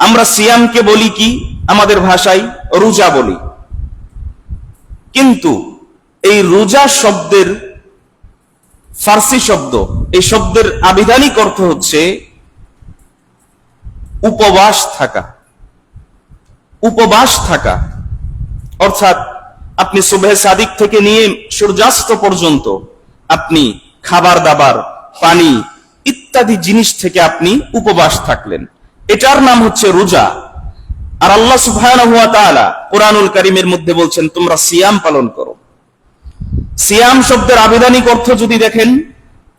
আমরা সিয়ামকে বলি কি? আমাদের ভাষায় রোজা বলি। কিন্তু এই রোজা শব্দের ফার্সি শব্দ, এই শব্দের আবিধানিক অর্থ হচ্ছে উপবাস থাকা। উপবাস থাকা। অর্থাৎ আপনি সুবেহ সাদিক থেকে নিয়ে সূর্যাস্ত পর্যন্ত আপনি খাবার দাবার, পানি ইত্যাদি জিনিস থেকে আপনি উপবাস থাকলেন। এটার নাম হচ্ছে রোজা। আর আল্লাহ সুবহানাহু ওয়া কোরআনুল কারীমের মধ্যে বলছেন, তোমরা সিয়াম পালন করো। সিয়াম শব্দের আবিধানিক অর্থ যদি দেখেন,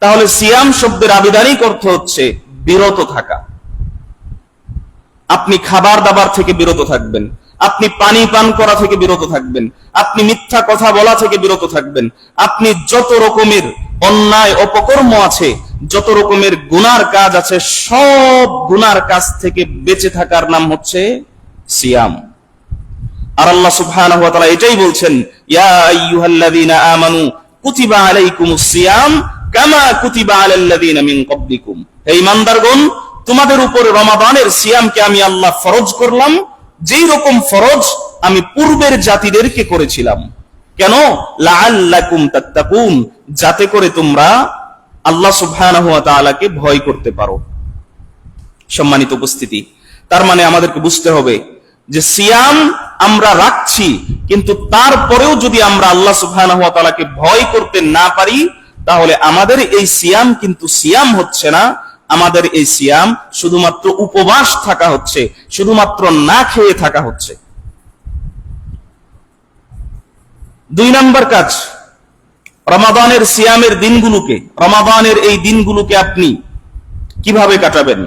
তাহলে সিয়াম শব্দের আবিধানিক অর্থ হচ্ছে বিরত থাকা। আপনি খাবার দাবার থেকে বিরত থাকবেন, আপনি পানি পান করা থেকে বিরত থাকবেন, আপনি মিথ্যা কথা বলা থেকে বিরত থাকবেন, আপনি যত রকমের অন্যায়, অপকর্ম আছে যত রকমের গুনার কাজ আছে, সব গুনার কাজ থেকে বেঁচে থাকার নাম হচ্ছে সিয়াম। আর আল্লাহ সুবহানাহু ওয়া তাআলা এটাই বলছেন, ইয়া আইয়ুহাল্লাযীনা আমানু কুতিবা আলাইকুমুস সিয়াম কামা কুতিবা আলাল্লাযীনা মিন হে তোমাদের উপর রমাদানের সিয়ামকে আমি আল্লাহ ফরজ করলাম, যেই রকম ফরজ আমি পূর্বের জাতিদেরকে করেছিলাম। কেন? লাআল্লাকুম তাত্তাকুন, যাতে করে তোমরা আল্লাহ সুবহানাহু ভয় করতে পারো। সম্মানিত উপস্থিতি। তার মানে আমাদেরকে বুঝতে হবে যে সিয়াম আমরা রাখছি, কিন্তু তারপরেও যদি আমরা আল্লাহ সুবহানাহু ভয় করতে না পারি, তাহলে আমাদের এই সিয়াম কিন্তু সিয়াম হচ্ছে না। আমাদের এই সিয়াম শুধুমাত্র উপবাস থাকা হচ্ছে, শুধুমাত্র না খেয়ে থাকা হচ্ছে। দুই নাম্বার কাজ। রমাদানের সিয়ামের দিনগুলোকে, রমাদানের এই দিনগুলোকে আপনি কীভাবে কাটাবেন?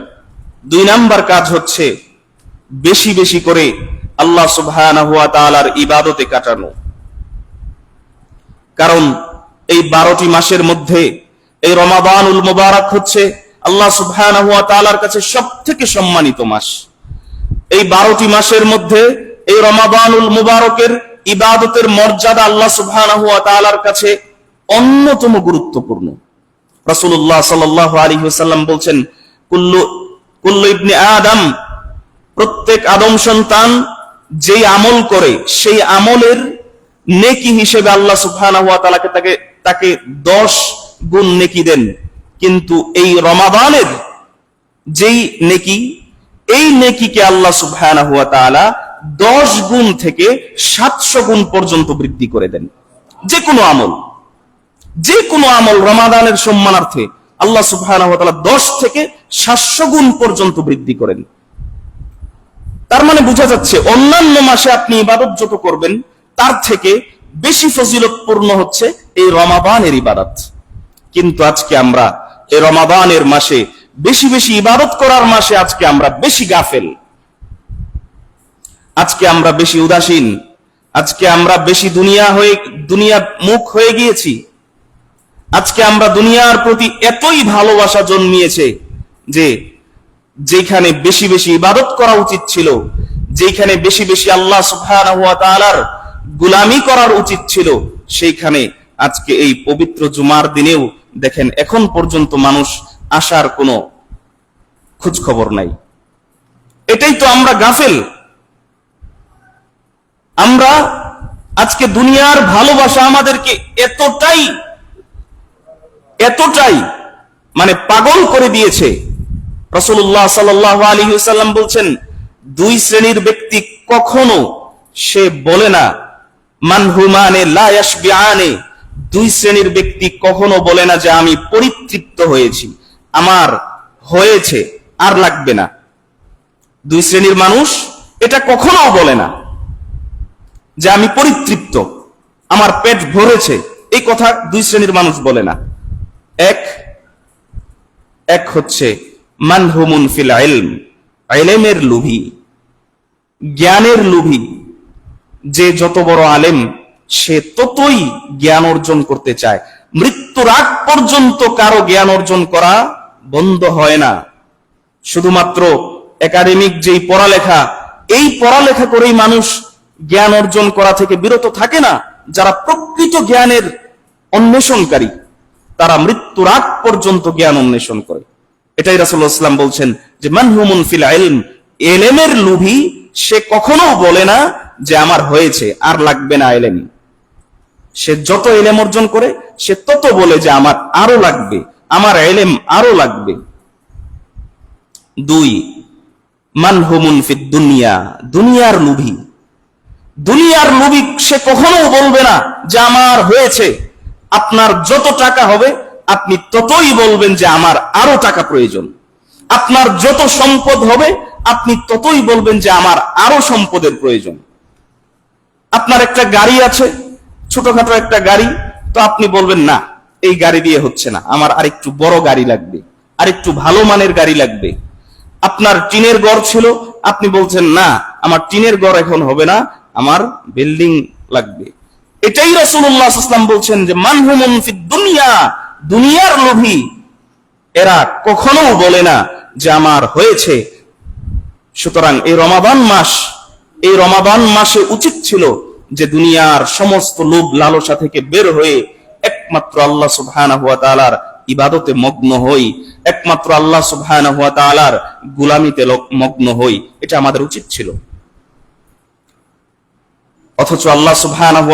দুই নাম্বার কাজ হচ্ছে বেশি বেশি করে আল্লাহ তাআলার ইবাদতে কাটানো। কারণ এই বারোটি মাসের মধ্যে এই রমাদানুল মুবারক হচ্ছে আল্লাহ তাআলার কাছে সবথেকে সম্মানিত মাস। এই বারোটি মাসের মধ্যে এই রমাদানুল মুবারকের ইবাদতের মর্যাদা আল্লাহ তাআলার কাছে অন্যতম গুরুত্বপূর্ণ। রাসূলুল্লাহ সাল্লাল্লাহু আলাইহি ওয়াসাল্লাম বলছেন, কুল্লু কুল্লু ইবনে আদম, প্রত্যেক আদম সন্তান যেই আমল করে, সেই আমলের নেকি হিসেবে আল্লাহ তাআলাকে তাকে তাকে 10 গুণ নেকি দেন। কিন্তু এই রমাদানের যেই নেকি, এই নেকিকে আল্লাহ সুবহানাহু ওয়া তাআলা 10 গুণ থেকে 700 গুণ পর্যন্ত বৃদ্ধি করে দেন। যে কোনো আমল। যে কোনো আমল রমাদানের সম্মানার্থে আল্লাহ তাআলা 10 থেকে 700 গুণ পর্যন্ত বৃদ্ধি করেন। তার মানে বোঝা যাচ্ছে, অন্যান্য মাসে আপনি ইবাদত যত করবেন, তার থেকে বেশি ফজিলতপূর্ণ হচ্ছে এই রমাদানের ইবাদত। কিন্তু আজকে আমরা এই রমাদানের মাসে বেশি বেশি ইবাদত করার মাসে আজকে আমরা বেশি গাফেল। আজকে আমরা বেশি উদাসীন। আজকে আমরা বেশি দুনিয়া হয়ে দুনিয়া মুখ হয়ে গিয়েছি। আজকে আমরা দুনিয়ার প্রতি এতই ভালোবাসা জন্মিয়েছে যে যেখানে বেশি বেশি ইবাদত করা উচিত ছিল, যেখানে বেশি বেশি আল্লাহ ওয়া গুলামি করার উচিত ছিল, সেইখানে আজকে এই পবিত্র জুমার দিনেও দেখেন এখন পর্যন্ত মানুষ আসার কোনো খোঁজ খবর নাই। এটাই তো আমরা গাফেল। আমরা আজকে দুনিয়ার ভালোবাসা আমাদেরকে এতটাই এতটাই মানে পাগল করে দিয়েছে। রসুল্লাহ সাল্লাহ আলী সাল্লাম বলছেন, দুই শ্রেণির ব্যক্তি কখনো সে বলে না মানহুমানে লায়াসবিআনে দুই শ্রেণির ব্যক্তি কখনো বলে না যে আমি পরিতৃপ্ত হয়েছি, আমার হয়েছে, আর লাগবে না। দুই শ্রেণির মানুষ এটা কখনো বলে না যে আমি পরিতৃপ্ত, আমার পেট ভরেছে, এই কথা দুই শ্রেণির মানুষ বলে না। এক এক হচ্ছে মানহুমুন ফিল ইলম, ইলমের লোভী, জ্ঞানের লোভী। যে যত বড় আলেম, সে ততই জ্ঞান অর্জন করতে চায়। মৃত্যুর আগ পর্যন্ত কারও জ্ঞান অর্জন করা বন্ধ হয় না। শুধুমাত্র একাডেমিক যেই পড়ালেখা, এই পড়ালেখা করেই মানুষ জ্ঞান অর্জন করা থেকে বিরত থাকে না, যারা প্রকৃত জ্ঞানের অন্বেষণকারী। তারা মৃত্যুর আগ পর্যন্ত জ্ঞান অন্বেষণ করে। এটাই রাসুল্লাহ ইসলাম বলছেন যে মানহুমুন ফিল ইলম এলেমের লোভী সে কখনো বলে না যে, আমার হয়েছে, আর লাগবে না এলেম সে যত এলেম অর্জন করে, সে তত বলে যে, আমার আরও লাগবে, আমার এলেম আরও লাগবে দুই মানহুমুন ফিদ দুনিয়া দুনিয়ার লোভী। দুনিয়ার লোভী সে কখনো বলবে না যে, আমার হয়েছে আপনার যত টাকা হবে, আপনি ততই বলবেন যে আমার আরও টাকা প্রয়োজন। আপনার যত সম্পদ হবে, আপনি ততই বলবেন যে আমার আরও সম্পদের প্রয়োজন। আপনার একটা গাড়ি আছে, ছোটখাটো একটা গাড়ি, তো আপনি বলবেন, না, এই গাড়ি দিয়ে হচ্ছে না। আমার আরেকটু বড় গাড়ি লাগবে, আরেকটু ভালো মানের গাড়ি লাগবে। আপনার টিনের গড় ছিল, আপনি বলছেন, না, আমার টিনের গড় এখন হবে না, আমার বিল্ডিং লাগবে। এটাই রাসূলুল্লাহ সাল্লাম বলছেন যে মানহুমুন দুনিয়া দুনিয়ার লোভী। এরা কখনো বলে না যে, আমার হয়েছে। সুতরাং এই রমাবান মাস, এই রমাবান মাসে উচিত ছিল যে, দুনিয়ার সমস্ত লোভ লালসা থেকে বের হয়ে একমাত্র আল্লাহ সুবহানাহু ইবাদতে মগ্ন হই, একমাত্র আল্লাহ সুবহানাহু গুলামিতে মগ্ন হই। এটা আমাদের উচিত ছিল। অথচ আল্লাহ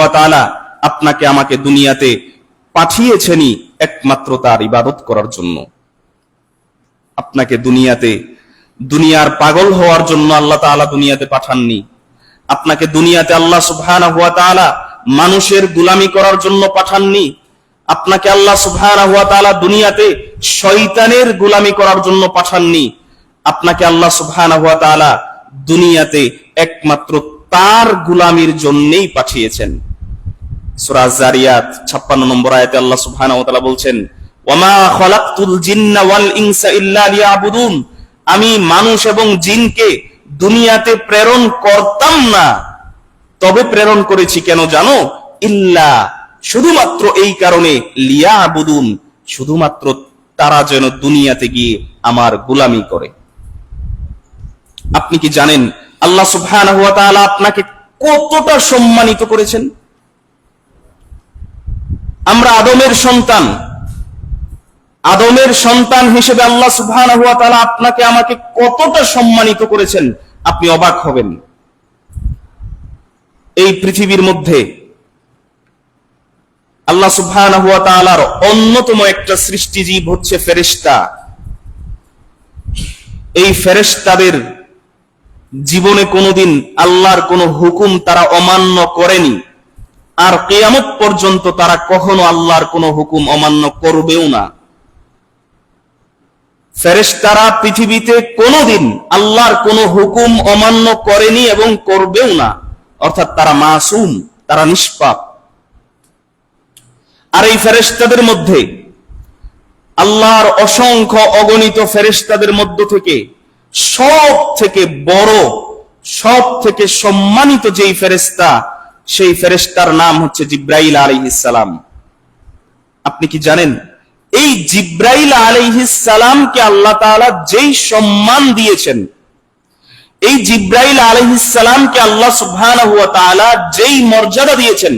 তাআলা আপনাকে আমাকে দুনিয়াতে পাঠিয়েছেনই একমাত্র তার ইবাদত করার জন্য। আপনাকে দুনিয়াতে, দুনিয়ার পাগল হওয়ার জন্য আল্লাহ তাআলা দুনিয়াতে পাঠাননি। আপনাকে দুনিয়াতে আল্লাহ তাআলা মানুষের গুলামি করার জন্য পাঠাননি। আপনাকে আল্লাহ তাআলা দুনিয়াতে শয়তানের গুলামি করার জন্য পাঠাননি। আপনাকে আল্লাহ তাআলা দুনিয়াতে একমাত্র তার গুলামির জন্যই পাঠিয়েছেন। সূরা জারিয়াত 56 নম্বর আয়াতে আল্লাহ বলছেন আমি মানুষ এবং জিনকে দুনিয়াতে প্রেরণ করতাম না। তবে প্রেরণ করেছি কেন জানো? ইল্লা, শুধুমাত্র এই কারণে লিয়াবুদুন, শুধুমাত্র তারা যেন দুনিয়াতে গিয়ে আমার গোলামি করে। আপনি কি জানেন আল্লাহ সুবহানাহু আপনাকে কতটা সম্মানিত করেছেন? আমরা আদমের সন্তান। আদমের সন্তান হিসেবে আল্লাহ তাআলা আপনাকে আমাকে কতটা সম্মানিত করেছেন? আপনি অবাক হবেন। এই পৃথিবীর মধ্যে আল্লাহ তাআলার অন্যতম একটা সৃষ্টিজীব হচ্ছে ফেরেশতা। এই ফেরেশতাদের জীবনে কোনোদিন আল্লাহর কোনো হুকুম তারা অমান্য করেনি। আর কেয়ামত পর্যন্ত তারা কখনো আল্লাহর কোনো হুকুম অমান্য করবেও না। ফেরেশতারা পৃথিবীতে কোনোদিন আল্লাহর কোনো হুকুম অমান্য করেনি এবং করবেও না। অর্থাৎ তারা মাসুম, তারা নিষ্পাপ। আর এই ফেরেশতাদের মধ্যে আল্লাহর অসংখ্য অগণিত ফেরেশতাদের মধ্য থেকে সব থেকে বড় সব থেকে সম্মানিত যেই ফেরেশতা, সেই ফেরেশতার নাম হচ্ছে জিব্রাইল আলাইহিস সালাম। আপনি কি জানেন? এই জিব্রাইল আলাইহিস সালামকে আল্লাহ তাআলা যেই সম্মান দিয়েছেন, এই জিব্রাইল আলাইহিস সালামকে আল্লাহ তাআলা যেই মর্যাদা দিয়েছেন,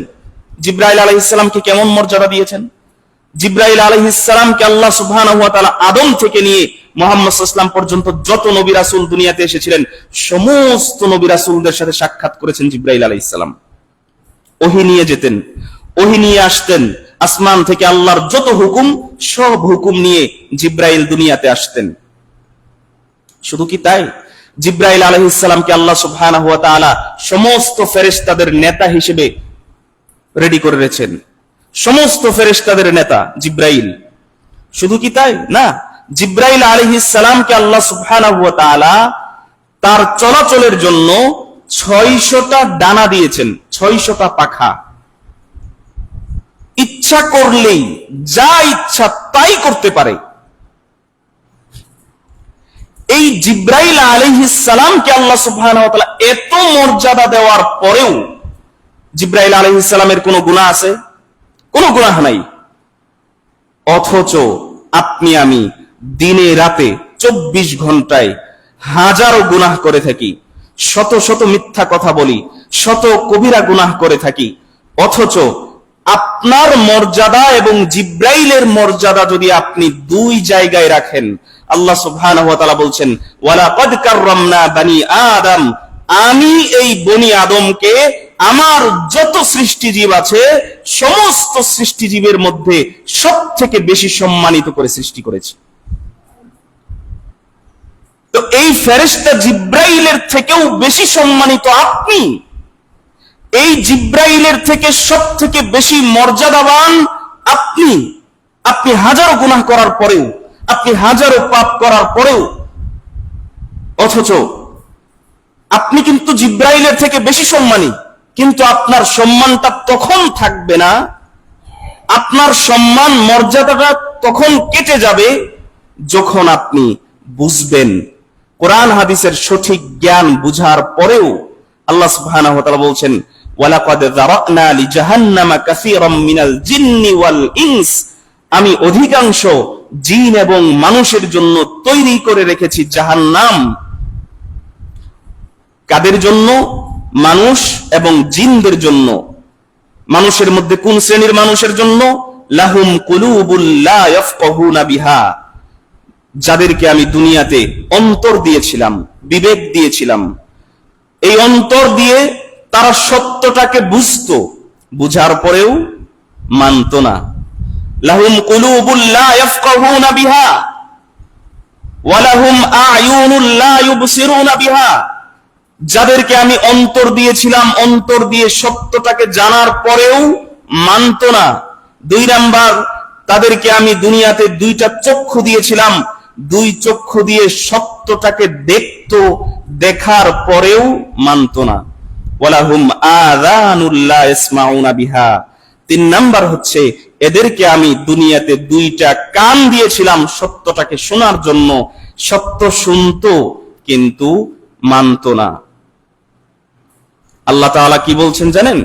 জিব্রাইল আলাইহিস সালামকে কেমন মর্যাদা দিয়েছেন? জিব্রাইল আলাইহিস সালামকে আল্লাহ তাআলা আদম থেকে নিয়ে মুহাম্মদ সাল্লাম পর্যন্ত যত নবী দুনিয়াতে এসেছিলেন, সমস্ত নবী সাথে সাক্ষাৎ করেছেন জিব্রাইল আলাইহিস সালাম। ওহি নিয়ে যেতেন, ওহি নিয়ে আসতেন, আসমান থেকে আল্লাহর যত হুকুম, সব হুকুম নিয়ে জিব্রাইল দুনিয়াতে আসতেন। শুধু কি তাই? জিব্রাইল আলহিসামকে আল্লাহ সুবহানাহু ওয়া তাআলা সমস্ত ফেরেস্তাদের নেতা হিসেবে রেডি করে রেখেছেন। সমস্ত ফেরেস্তাদের নেতা জিব্রাইল। শুধু কি তাই? না, জিব্রাইল আলহিসামকে আল্লাহ তাআলা তার চলাচলের জন্য ছয়শটা ডানা দিয়েছেন, ছয়শটা পাখা। ইচ্ছা করলেই, যা ইচ্ছা তাই করতে পারে। এই জিব্রাইল আলাইহিস সালামকে আল্লাহ তাআলা এত মর্যাদা দেওয়ার পরেও জিব্রাইল আলাইহিস সালামের কোনো গুনাহ আছে? কোনো গুনাহ নাই। অথচ আপনি আমি দিনে রাতে চব্বিশ ঘন্টায় হাজারো গুনাহ করে থাকি, শত শত মিথ্যা কথা বলি, শত কবিরা গুনাহ করে থাকি, অথচ আপনার মর্যাদা এবং জিব্রাইলের মর্যাদা যদি আপনি দুই জায়গায় রাখেন, আল্লাহ সুবহানাহু ওয়া তাআলা বলছেন, ওয়ালাকাদ কাররামনা বানি আদম আমি এই বনি আদমকে আমার যত সৃষ্টিজীব আছে, সমস্ত সৃষ্টিজীবের মধ্যে সব থেকে বেশি সম্মানিত করে সৃষ্টি করেছি। তো এই ফেরেশতা জিব্রাইলের থেকেও বেশি সম্মানিত আপনি? এই জিব্রাইলের থেকে সব থেকে বেশি মর্যাদাবান আপনি? আপনি হাজারো গুনাহ করার পরেও, আপনি হাজারো পাপ করার পরেও, অথচ আপনি কিন্তু জিব্রাইলের থেকে বেশি সম্মানী, কিন্তু আপনার সম্মানটা তখন থাকবে না, আপনার সম্মান মর্যাদাটা তখন কেটে যাবে যখন আপনি বুঝবেন। কোরআন হাদিসের সঠিক জ্ঞান বুঝার পরেও আল্লাহ তাআলা বলছেন আমি অধিকাংশ জিন এবং মানুষের জন্য তৈরি করে রেখেছি জাহান্নাম। কাদের জন্য? মানুষ এবং জিনদের জন্য। মানুষের মধ্যে কোন শ্রেণির মানুষের জন্য? লাহুম বিহা। যাদেরকে আমি দুনিয়াতে অন্তর দিয়েছিলাম, বিবেক দিয়েছিলাম। এই অন্তর দিয়ে তারা সত্যটাকে বুঝতো, বুঝার পরেও মানত না। লাহুম কুলুবুল লা ইয়াফকাহুনা বিহা। ওয়ালাহুম বিহা। যাদেরকে আমি অন্তর দিয়েছিলাম, অন্তর দিয়ে সত্যটাকে জানার পরেও মানত না। দুই নাম্বার, তাদেরকে আমি দুনিয়াতে দুইটা চক্ষু দিয়েছিলাম। দুই চক্ষু দিয়ে সত্যটাকে দেখতো, দেখার পরেও মানত না। তিন নাম্বার হচ্ছে, এদেরকে আমি দুনিয়াতে দুইটা কান দিয়েছিলাম সত্যটাকে শোনার জন্য। সত্য শুনতো, কিন্তু মানত না। আল্লাহ তাআলা কি বলছেন জানেন?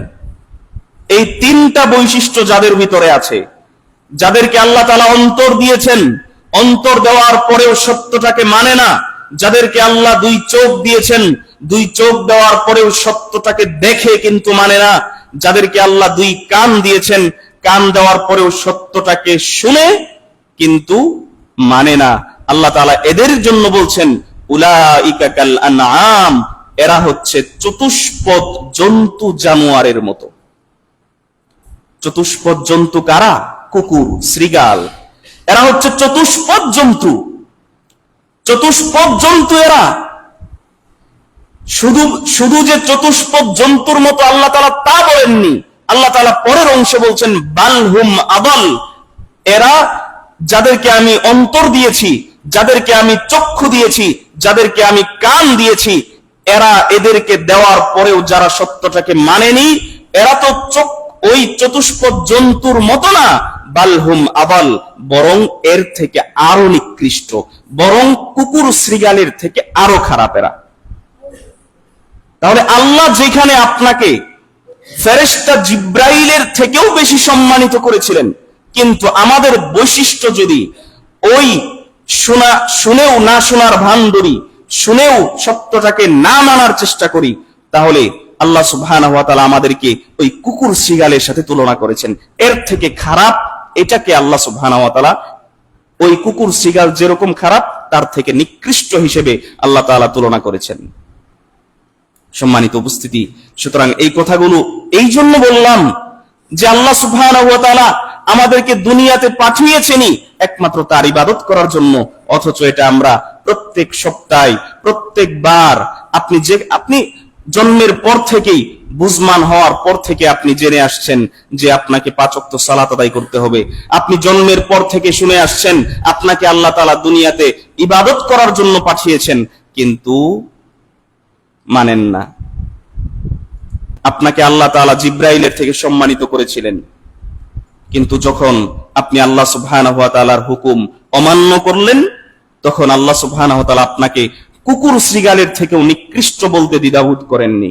এই তিনটা বৈশিষ্ট্য যাদের ভিতরে আছে, যাদেরকে আল্লাহ তাআলা অন্তর দিয়েছেন, অন্তর দেওয়ার পরেও সত্যটাকে মানে না, যাদেরকে আল্লাহ দুই চোখ দিয়েছেন, দুই চোখ দেওয়ার পরেও সত্যটাকে দেখে কিন্তু মানে না, যাদেরকে আল্লাহ দুই কান দিয়েছেন, কান দেওয়ার পরেও সত্যটাকে শুনে কিন্তু মানে না। আল্লাহ তাআলা এদের জন্য বলছেন, উলাইকা কাল আনআম এরা হচ্ছে চতুষ্পদ জন্তু জানোয়ারের মতো। চতুষ্পদ জন্তু কারা? কুকুর, শ্রীগাল। এরা হচ্ছে চতুষ্পদ জন্তু। চতুষ্পদ জন্তু এরা। শুধু শুধু যে চতুষ্পদ জন্তুর মতো আল্লাহ তালা তা বলেননি, আল্লাহ তালা পরের অংশে বলছেন বালহুম আবল এরা যাদেরকে আমি অন্তর দিয়েছি, যাদেরকে আমি চক্ষু দিয়েছি, যাদেরকে আমি কান দিয়েছি এরা এদেরকে দেওয়ার পরেও যারা সত্যটাকে মানেনি, এরা তো চোখ, ওই চতুষ্পদ জন্তুর মতো না। বালহুম আবাল, বরং এর থেকে আরও নিকৃষ্ট, বরং কুকুর শ্রীগালের থেকে আরও খারাপ এরা। তাহলে আল্লাহ যেখানে আপনাকে ফেরেস্তা জিব্রাইলের থেকেও বেশি সম্মানিত করেছিলেন, কিন্তু আমাদের বৈশিষ্ট্য যদি ওই শোনা, শুনেও না শোনার ভান ধরি শুনেও সত্যটাকে না মানার চেষ্টা করি, তাহলে আল্লাহ তাআলা আমাদেরকে ওই কুকুর শিগালের সাথে তুলনা করেছেন। এর থেকে খারাপ এটাকে আল্লাহ তাআলা ওই কুকুর শিগাল যেরকম খারাপ, তার থেকে নিকৃষ্ট হিসেবে আল্লাহ তাআলা তুলনা করেছেন। সম্মানিত উপস্থিতি, সুতরাং এই কথাগুলো এই জন্য বললাম যে আল্লাহ তাআলা আমাদেরকে দুনিয়াতে পাঠিয়েছেনই একমাত্র তার ইবাদত করার জন্য, অথচ এটা আমরা প্রত্যেক সপ্তাহে, প্রত্যেকবার আপনি যে, আপনি জন্মের পর থেকেই বুঝমান হওয়ার পর থেকে আপনি জেনে আসছেন যে আপনাকে পাঁচক্ত সালাত আদায় করতে হবে। আপনি জন্মের পর থেকে শুনে আসছেন, আপনাকে আল্লাহ তাআলা দুনিয়াতে ইবাদত করার জন্য পাঠিয়েছেন, কিন্তু মানেন না। আপনাকে আল্লাহ তাআলা জিব্রাইলের থেকে সম্মানিত করেছিলেন। কিন্তু যখন আপনি আল্লাহ তাআলার হুকুম অমান্য করলেন তখন আল্লাহ সুবহানাহু আপনাকে কুকুর শ্রীগালের থেকেও নিকৃষ্ট বলতে দ্বিধাবোধ করেননি।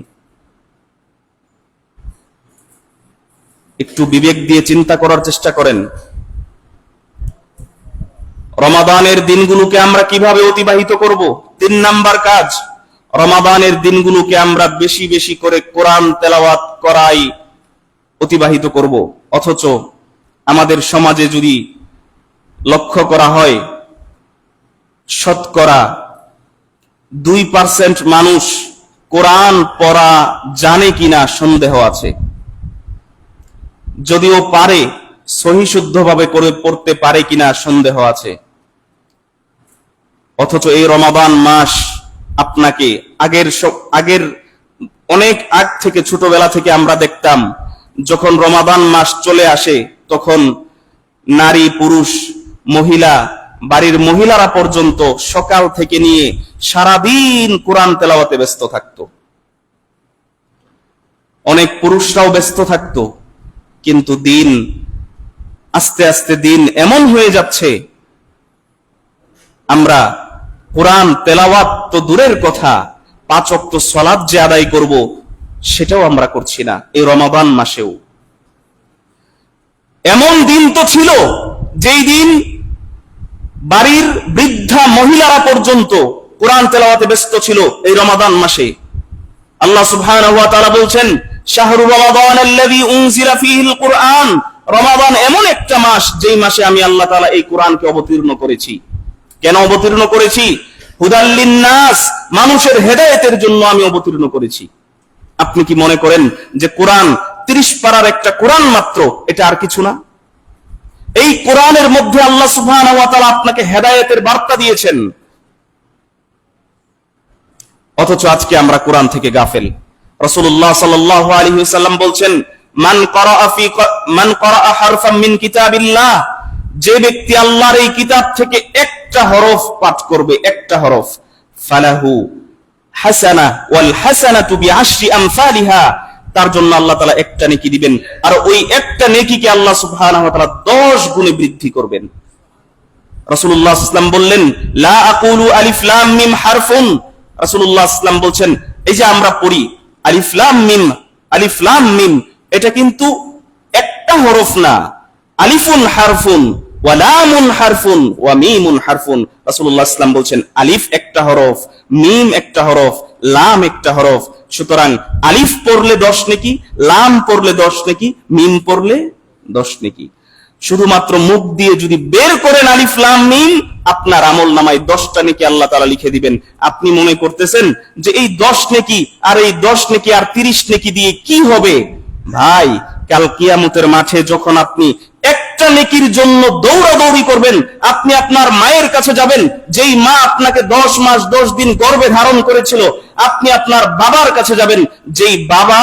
একটু বিবেক দিয়ে চিন্তা করার চেষ্টা করেন। রমাদানের দিনগুলোকে আমরা কীভাবে অতিবাহিত করব? তিন নাম্বার কাজ, রমাদানের দিনগুলোকে আমরা বেশি বেশি করে কোরআন তেলাওয়াত করাই অতিবাহিত করব। অথচ আমাদের সমাজে যদি লক্ষ্য করা হয় শতকরা দুই পার্সেন্ট মানুষ কোরআন পড়া জানে কিনা সন্দেহ আছে। যদিও পারে সহিশুদ্ধভাবে করে পড়তে পারে কিনা সন্দেহ আছে। অথচ এই রমাদান মাস আপনাকে আগের আগের অনেক আগ থেকে ছোটবেলা থেকে আমরা দেখতাম, যখন রমাদান মাস চলে আসে, তখন নারী, পুরুষ, মহিলা বাড়ির মহিলারা পর্যন্ত সকাল থেকে নিয়ে সারাদিন কোরআন তেলাওয়াতে ব্যস্ত থাকতো। অনেক পুরুষরাও ব্যস্ত থাকতো, কিন্তু দিন আস্তে আস্তে দিন এমন হয়ে যাচ্ছে, আমরা কোরআন তেলাওয়াত তো দূরের কথা, পাঁচ অক্ত সলাদ যে আদায় করব সেটাও আমরা করছি না এই রমাদান মাসেও। এমন দিন তো ছিল, যেই দিন বাড়ির বৃদ্ধা মহিলারা পর্যন্ত কোরআন তেলাওয়াতে ব্যস্ত ছিল এই রমাদান মাসে। আল্লাহ সুবহানাহু ওয়া তাআলা বলছেন, শাহরু রমাদান এমন একটা মাস যেই মাসে আমি আল্লাহ তাআলা এই কোরআনকে অবতীর্ণ করেছি। কেন অবতীর্ণ করেছি? হুদাল্লিন নাস মানুষের হেদায়েতের জন্য আমি অবতীর্ণ করেছি। আপনি কি মনে করেন যে কোরআন 30 পাড়ার একটা কোরআন মাত্র? এটা আর কিছু না? এই কোরআনের মধ্যে আল্লাহ তাআলা আপনাকে হেদায়েতের বার্তা দিয়েছেন। অথচ আজকে আমরা কোরআন থেকে গাফেল। আলাইহি ওয়াসাল্লাম বলছেন যে ব্যক্তি আল্লাহর এই কিতাব থেকে একটা হরফ পাঠ করবে, একটা হরফ, ফালাহু হাসানা ওয়াল হাসানাতু বিআশরি আমসালিহা। তার জন্য আল্লাহ তালা একটা নেকি দিবেন। আর ওই একটা নেকিকে আল্লাহ তাআলা 10 গুণে বৃদ্ধি করবেন। রাসূলুল্লাহ ইসলাম বললেন, লা হারফুন। রাসূলুল্লাহ ইসলাম বলছেন, এই যে আমরা পড়ি, আলিফ লাম মিম, আলিফ লাম মিম, এটা কিন্তু একটা হরফ না। আলিফুন হারফুন, ওয়া হারফুন, ওয়া মিমুন হারফুন। রাসূলুল্লাহ ইসলাম বলছেন, আলিফ একটা হরফ, মিম একটা হরফ, লাম একটা হরফ। সুতরাং আলিফ পড়লে দশ নেকি, লাম পড়লে দশ নেকি, মিম পড়লে দশ নেকি। শুধুমাত্র মুখ দিয়ে যদি বের করেন আলিফ, লাম, মিম, আপনার আমল নামায় দশটা নেকি আল্লাহ তালা লিখে দিবেন। আপনি মনে করতেছেন যে এই দশ নেকি আর এই দশ নেকি আর তিরিশ নেকি দিয়ে কি হবে? ভাই, কাল কিয়ামতের মাঠে যখন আপনি একটা নেকির জন্য দৌড়াদৌড়ি করবেন, আপনি আপনার মায়ের কাছে যাবেন, যেই মা আপনাকে দশ মাস, দশ দিন গর্ভে ধারণ করেছিল, আপনি আপনার বাবার কাছে যাবেন, যেই বাবা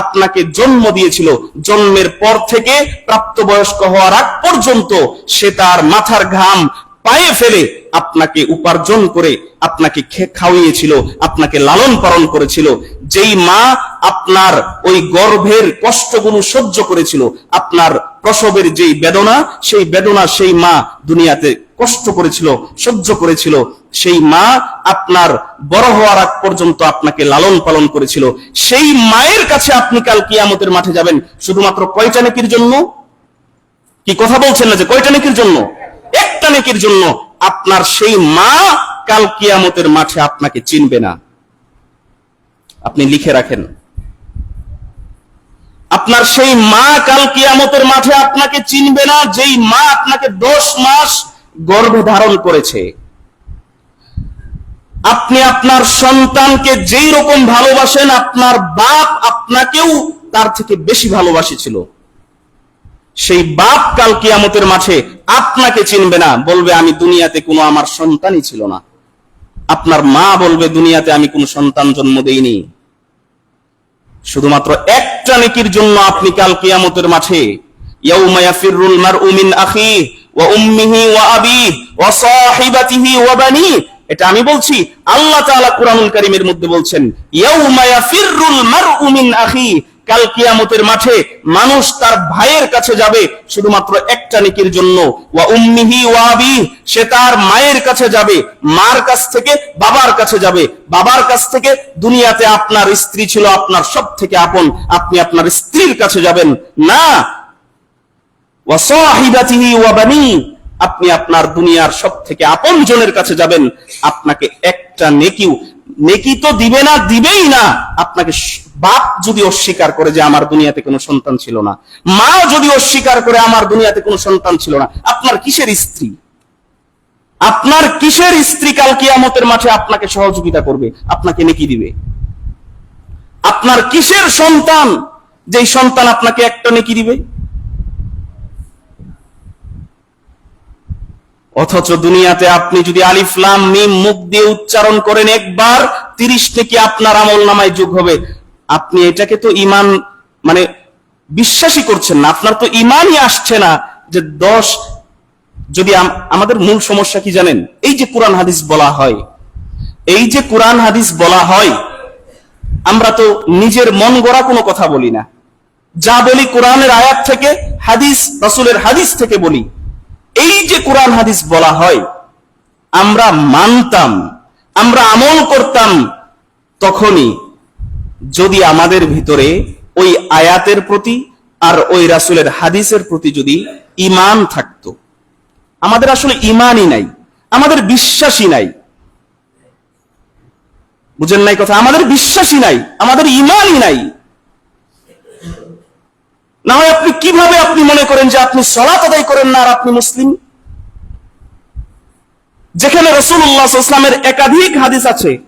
আপনাকে জন্ম দিয়েছিল, জন্মের পর থেকে প্রাপ্তবয়স্ক হওয়ার আগ পর্যন্ত সে তার মাথার ঘাম পায়ে ফেলে আপনাকে উপার্জন করে, আপনাকে খাওয়িয়েছিল, আপনাকে লালন পালন করেছিল। যেই মা আপনার ওই গর্ভের কষ্টগুলো সহ্য করেছিল, আপনার প্রসবের যেই বেদনা, সেই বেদনা সেই মা দুনিয়াতে কষ্ট করেছিল, সহ্য করেছিল। সেই মা আপনার বড় হওয়ার আগ পর্যন্ত আপনাকে লালন পালন করেছিল। সেই মায়ের কাছে আপনি কাল কিয়ামতের মাঠে যাবেন শুধুমাত্র কয়টা নেকির জন্য? কি কথা বলছেন না যে কয়টা নেকির জন্য? একটা নেকির জন্য। আপনার সেই মা কাল কিয়ামতের মাঠে আপনাকে চিনবে না। আপনি লিখে রাখেন। আপনার সেই মা কাল কিয়ামতের মাঠে আপনাকে চিনবে না, যেই মা আপনাকে দশ মাস গর্ভে ধারণ করেছে। আপনি আপনার সন্তানকে যেই রকম ভালোবাসেন, আপনার বাপ আপনাকেও তার থেকে বেশি ভালোবাসেছিল। সেই বাপ কাল কিয়ামতের মাঠে আপনাকে চিনবে না, বলবে, আমি দুনিয়াতে কোনো আমার সন্তানই ছিল না। আপনার মা বলবে, দুনিয়াতে আমি কোনো সন্তান জন্ম দেইনি। শুধুমাত্র একটা নেকির জন্য আপনি কাল কিয়ামতের মাঠে, ইয়াউমা ইয়াফিরুল মারউ মিন আখি ওয়া উম্মিহি ওয়া আবি ওয়া সাহিবাতিহি ওয়া বানি এটা আমি বলছি, আল্লাহ তাআলা কুরআনুল কারীমের মধ্যে বলছেন কাল কিয়ামতের মাঠে মানুষ তার ভাইয়ের কাছে যাবে শুধুমাত্র একটা নেকির জন্য। ওয়া উম্মিহি ওয়া আবি সে তার মায়ের কাছে যাবে, মার কাছ থেকে বাবার কাছে যাবে। বাবার কাছ থেকে দুনিয়াতে আপনার স্ত্রী ছিল আপনার সব থেকে আপন, আপনি আপনার স্ত্রীর কাছে যাবেন। না। ওয়া সাহিবাতিহি ওয়া বানি আপনি আপনার দুনিয়ার সব থেকে আপন জনের কাছে যাবেন, আপনাকে একটা নেকিও নেকি তো দিবে না, দিবেই না। আপনাকে বাপ যদি অস্বীকার করে যে আমার দুনিয়াতে কোনো সন্তান ছিল না, মা যদি অস্বীকার করে আমার দুনিয়াতে কোনো সন্তান ছিল না, আপনার কিসের স্ত্রী? আপনার কিসের স্ত্রী কাল কিয়ামতের মাঠে আপনাকে সহযোগিতা করবে, আপনাকে নেকি দিবে? আপনার কিসের সন্তান? যেই সন্তান আপনাকে একটা নেকি দিবে? অথচ দুনিয়াতে আপনি যদি আলিফলাম মিম, মুখ দিয়ে উচ্চারণ করেন একবার, তিরিশ থেকে আপনার আমল নামায় যোগ হবে। আপনি এটাকে তো ইমান মানে বিশ্বাসই করছেন না। আপনার তো ইমানই আসছে না যে দশ, যদি আমাদের মূল সমস্যা কি জানেন? এই যে কোরআন হাদিস বলা হয়, এই যে কোরআন হাদিস বলা হয়, আমরা তো নিজের মন গড়া কোনো কথা বলি না। যা বলি কোরআনের আয়াত থেকে, হাদিস, রাসূলের হাদিস থেকে বলি। এই যে কোরআন হাদিস বলা হয়, আমরা মানতাম, আমরা আমল করতাম, তখনই যদি আমাদের ভিতরে ওই আয়াতের প্রতি আর ওই রাসুলের হাদিসের প্রতি যদি ঈমান থাকতো, আমাদের আসলে ঈমানই নাই, আমাদের বিশ্বাসই নাই। বুঝেন নাই কথা? আমাদের বিশ্বাসই নাই, আমাদের ইমানই নাই। না হয় আপনি কীভাবে আপনি মনে করেন যে আপনি সলাত আদায় করেন না আর আপনি মুসলিম? যেখানে রসুল্লাহ ইসলামের একাধিক হাদিস আছে।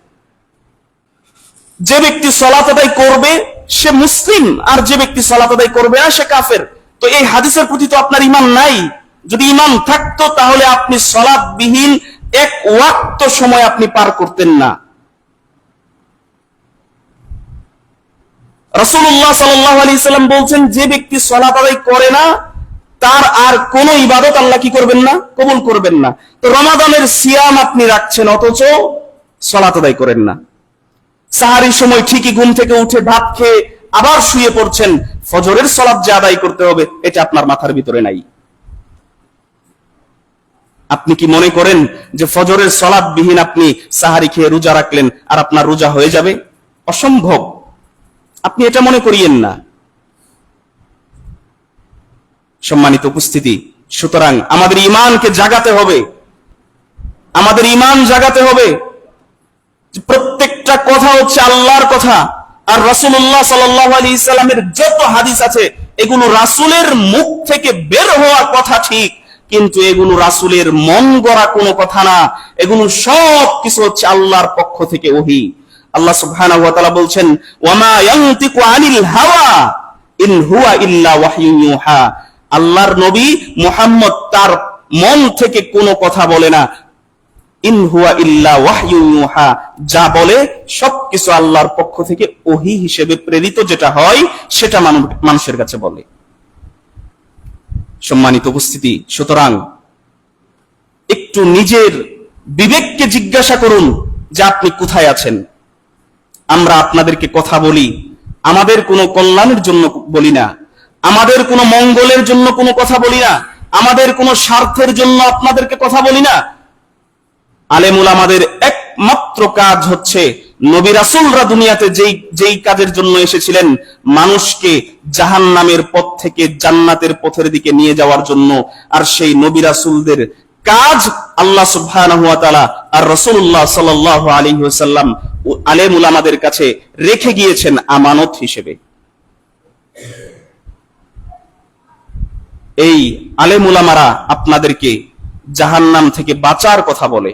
যে ব্যক্তি সলাত আদায় করবে, সে মুসলিম, আর যে ব্যক্তি সলাত আদায় করবে না, সে কাফের। তো এই হাদিসের প্রতি তো আপনার ইমান নাই। যদি ইমান থাকতো, তাহলে আপনি সলাৎ বিহীন এক ওয়াক্ত সময় আপনি পার করতেন না। রসুল্লাহ সাল্লাম বলছেন, যে ব্যক্তি সলাত আদায় করে না, তার আর কোন ইবাদত আল্লাহ কি করবেন না? কবুল করবেন না। তো রমাদানের সিয়াম আপনি রাখছেন, অথচ সলাত আদায় করেন না। সাহারির সময় ঠিকই ঘুম থেকে উঠে ভাত খেয়ে আবার শুয়ে পড়ছেন, ফজরের সলাপ যে আদায় করতে হবে, এটা আপনার মাথার ভিতরে নাই। আপনি কি মনে করেন যে ফজরের সলাপ বিহীন আপনি সাহারি খেয়ে রোজা রাখলেন আর আপনার রোজা হয়ে যাবে? অসম্ভব। আপনি এটা মনে করিয়েন না। সম্মানিত উপস্থিতি, সুতরাং আমাদের ইমানকে জাগাতে হবে। আমাদের ইমান জাগাতে হবে। প্রত্যেকটা কথা হচ্ছে আল্লাহর কথা। আর রাসূলুল্লাহ সাল্লাল্লাহু আলাইহি সাল্লামের যত হাদিস আছে, এগুলো রাসূলের মুখ থেকে বের হওয়া কথা ঠিক, কিন্তু এগুলো রাসুলের মন গড়া কোনো কথা না। এগুলো সব কিছু হচ্ছে আল্লাহর পক্ষ থেকে ওহী। আল্লাহ সুবহানাহু বলছেন আল্লাহর নবী মুহাম্মদ তার মন থেকে কোনো কথা বলে না। যা বলে সবকিছু আল্লাহর পক্ষ থেকে ওহী হিসেবে প্রেরিত যেটা হয়, সেটা মানুষের কাছে বলে। সম্মানিত উপস্থিতি, সুতরাং একটু নিজের বিবেককে জিজ্ঞাসা করুন যে আপনি কোথায় আছেন? আমরা আপনাদেরকে কথা বলি। আমাদের কোনো কল্যাণের জন্য বলি না। আমাদের কোনো মঙ্গলের জন্য কোনো কথা বলি না। আমাদের কোনো স্বার্থের জন্য আপনাদেরকে কথা বলি না। আলেমুল আমাদের একমাত্র কাজ হচ্ছে নবী রাসূলরা দুনিয়াতে যেই যেই কাজের জন্য এসেছিলেন, মানুষকে জাহান নামের পথ থেকে জান্নাতের পথের দিকে নিয়ে যাওয়ার জন্য। আর সেই নবী রাসূলদের কাজ আল্লাহ সুবহানাহু আর রাসূলুল্লাহ সাল্লাল্লাহু আলাইহি ওয়াসাল্লাম আলেমুল আমাদের কাছে রেখে গিয়েছেন আমানত হিসেবে। এই আলেমুলামারা আপনাদেরকে জাহান্নাম থেকে বাঁচার কথা বলে।